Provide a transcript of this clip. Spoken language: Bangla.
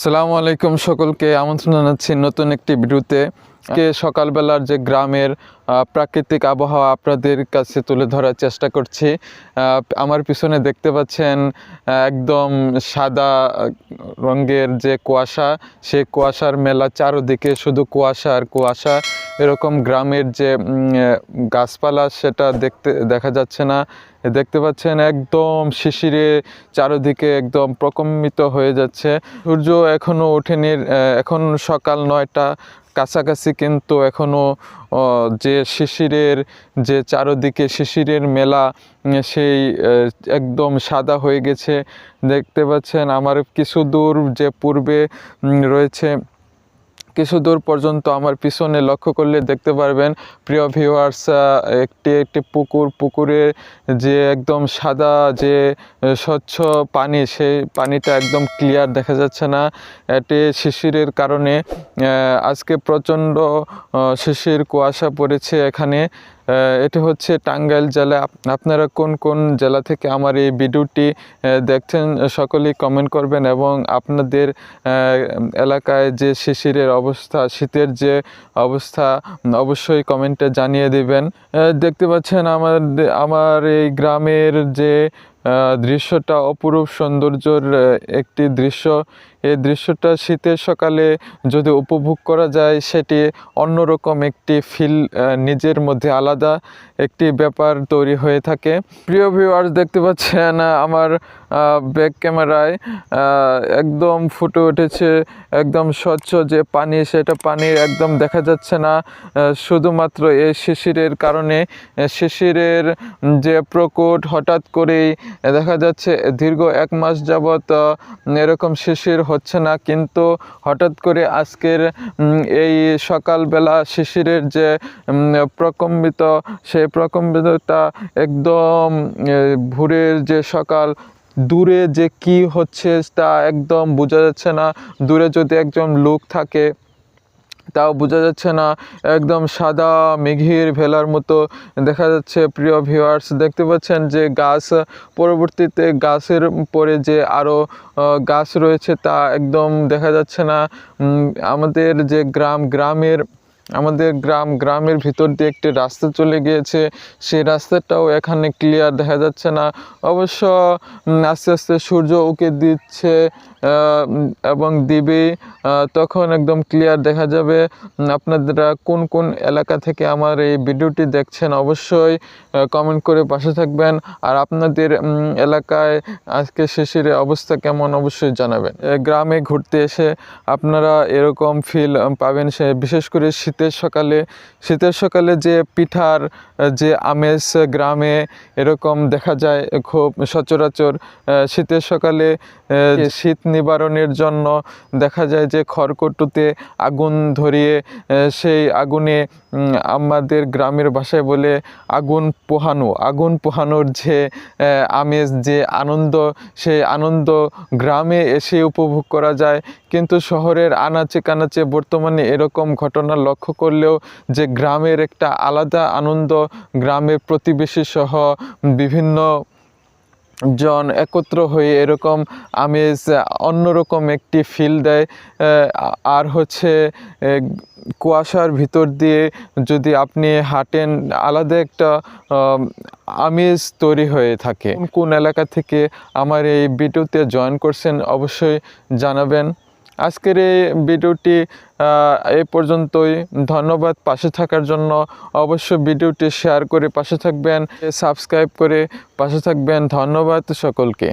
আসসালামু আলাইকুম সকলকে আমন্ত্রণ জানাচ্ছি নতুন একটি ভিডিওতে। আজকে সকালবেলার যে গ্রামের প্রাকৃতিক আবহাওয়া আপনাদের কাছে তুলে ধরার চেষ্টা করছি। আমার পিছনে দেখতে পাচ্ছেন একদম সাদা রঙের যে কুয়াশা সেই কুয়াশার মেলা চারোদিকে শুধু কুয়াশা আর কুয়াশা। এরকম গ্রামের যে গাছপালা, সেটা দেখতে, দেখা যাচ্ছে না। দেখতে পাচ্ছেন একদম শিশিরে চারোদিকে একদম প্রকম্পিত হয়ে যাচ্ছে। সূর্য এখনও ওঠেনি এখন সকাল নয়টা কাছাকাছি কিন্তু এখনও যে শিশিরের, যে চারদিকে শিশিরের মেলা, সেই একদম সাদা হয়ে গেছে। দেখতে পাচ্ছেন, আমার কিছু দূর যে পূর্বে রয়েছে কিছু দূর পর্যন্ত আমার পিছনে লক্ষ্য করলে দেখতে পারবেন, প্রিয় ভিউয়ার্স একটি একটি পুকুর পুকুরে যে একদম সাদা যে স্বচ্ছ পানি, সেই পানিটা একদম ক্লিয়ার দেখা যাচ্ছে না। এটি শিশিরের কারণে আজকে প্রচণ্ড শিশির কুয়াশা পড়েছে এখানে। এটি হচ্ছে টাঙ্গাইল জেলা। আপনারা কোন কোন জেলা থেকে আমার এই ভিডিওটি দেখছেন, সকলেই কমেন্ট করবেন এবং আপনাদের এলাকায় যে শিশিরের অবস্থা, শীতের যে অবস্থা, অবশ্যই কমেন্টে জানিয়ে দিবেন। দেখতে পাচ্ছেন আমার আমার এই গ্রামের যে দৃশ্যটা অপরূপ সৌন্দর্যর একটি দৃশ্য। এই দৃশ্যটা শীতের সকালে যদি উপভোগ করা যায়, সেটি অন্যরকম একটি ফিল নিজের মধ্যে আলাদা একটি ব্যাপার তৈরি হয়ে থাকে। প্রিয় ভিউয়ার্স দেখতে পাচ্ছেন আমার ব্যাক ক্যামেরায় একদম ফুটে উঠেছে, একদম স্বচ্ছ যে পানি, সেটা পানি একদম দেখা যাচ্ছে না শুধুমাত্র এই শিশিরের কারণে শিশিরের যে প্রকট হঠাৎ করেই দেখা যাচ্ছে, দীর্ঘ এক মাস যাবৎ এরকম শিশির হচ্ছে না, কিন্তু হঠাৎ করে আজকের এই সকালবেলা শিশিরের যে প্রকম্বিত সেই প্রকম্পিতটা একদম ভোরের যে সকাল দূরে যে কি হচ্ছে তা একদম বোঝা যাচ্ছে না। দূরে যদি একজন লোক থাকে, তাও বোঝা যাচ্ছে না। একদম সাদা মেঘের ভেলার মতো দেখা যাচ্ছে। প্রিয় ভিউয়ার্স দেখতে পাচ্ছেন যে গাছ, পরবর্তীতে গাছের পরে যে আরও গাছ রয়েছে তা একদম দেখা যাচ্ছে না। আমাদের যে গ্রাম, গ্রামের আমাদের গ্রাম, গ্রামের ভিতর দিয়ে একটি রাস্তা চলে গিয়েছে। সেই রাস্তাটাও এখানে ক্লিয়ার দেখা যাচ্ছে না। অবশ্য আস্তে আস্তে সূর্য উকে দিচ্ছে এবং দিবে তখন একদম ক্লিয়ার দেখা যাবে। আপনারা কোন কোন এলাকা থেকে আমার এই ভিডিওটি দেখছেন অবশ্যই কমেন্ট করে পাশে থাকবেন। আর আপনাদের এলাকায় আজকে শেষের অবস্থা কেমন অবশ্যই জানাবেন। গ্রামে ঘুরতে এসে আপনারা এরকম ফিল পাবেন সে, বিশেষ করে শীতের সকালে শীতের সকালে যে পিঠার যে আমেজ গ্রামে এরকম দেখা যায় খুব সচরাচর শীতের সকালে শীত নিবারণের জন্য দেখা যায় যে খড়কুটোতে আগুন ধরিয়ে সেই আগুনে আমাদের গ্রামের ভাষায় বলে আগুন পোহানো, আগুন পোহানোর যে আমেজ, যে আনন্দ, সেই আনন্দ গ্রামে এসে উপভোগ করা যায়। কিন্তু শহরের আনাচে কানাচে বর্তমানে এরকম ঘটনা লক্ষ্য করলেও যে গ্রামের একটা আলাদা আনন্দ, গ্রামের প্রতিবেশী সহ বিভিন্ন জন একত্র হয়ে এরকম আমেজ, অন্যরকম একটি ফিল দেয়। আর হচ্ছে কুয়াশার ভিতর দিয়ে যদি আপনি হাঁটেন, আলাদা একটা আমেজ তৈরি হয়ে থাকে। কোন এলাকা থেকে আমার এই ভিডিওতে জয়েন করছেন অবশ্যই জানাবেন। আজকের এই ভিডিওটি এ পর্যন্তই। ধন্যবাদ পাশে থাকার জন্য। অবশ্যই ভিডিওটি শেয়ার করে পাশে থাকবেন, সাবস্ক্রাইব করে পাশে থাকবেন। ধন্যবাদ সকলকে।